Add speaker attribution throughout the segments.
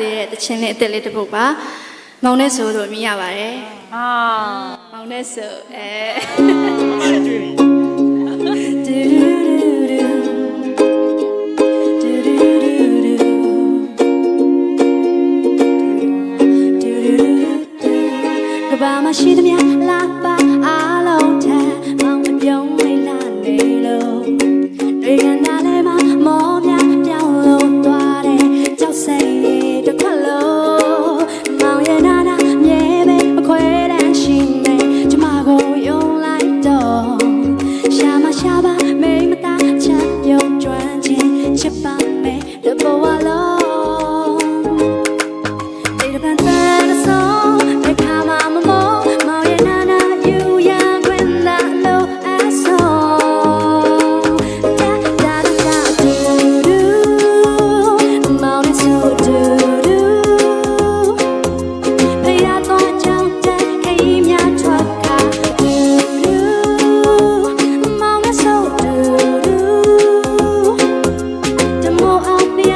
Speaker 1: သေးတဲ့တခြင်းလေးအသက်လေးတစ်ပုဒ်ပါမောင်နဲ့ဆိုလို့မြင်ရပါတယ်
Speaker 2: အာ
Speaker 1: မောင်နဲ့ဆိုအဲဘာမရှိသမျှလာပါအားလုံးထမောင်မပြုံးမိလာနေလို့တွေ့ကန်တာလည်းမ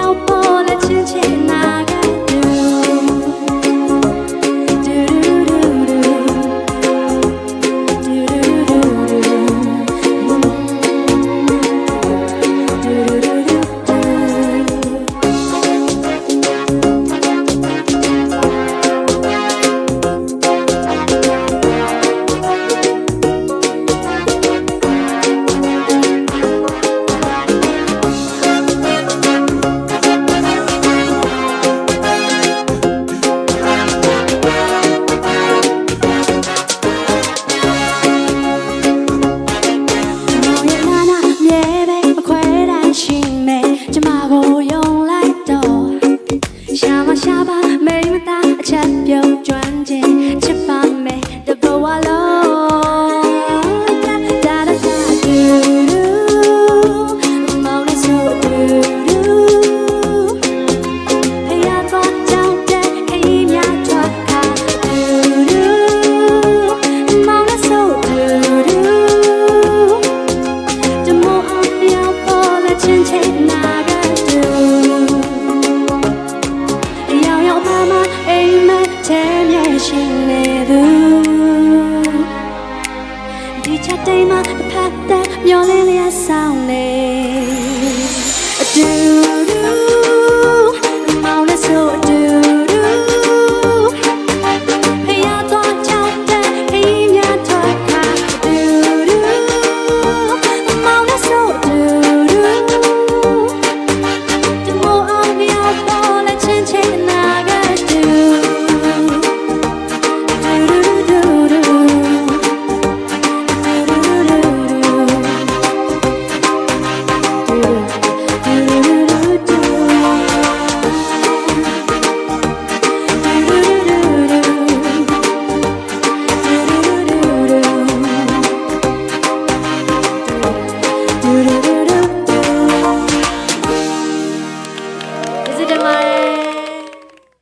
Speaker 1: sao ရှာပါမယ်မသားအချက်ပြုံးကြွ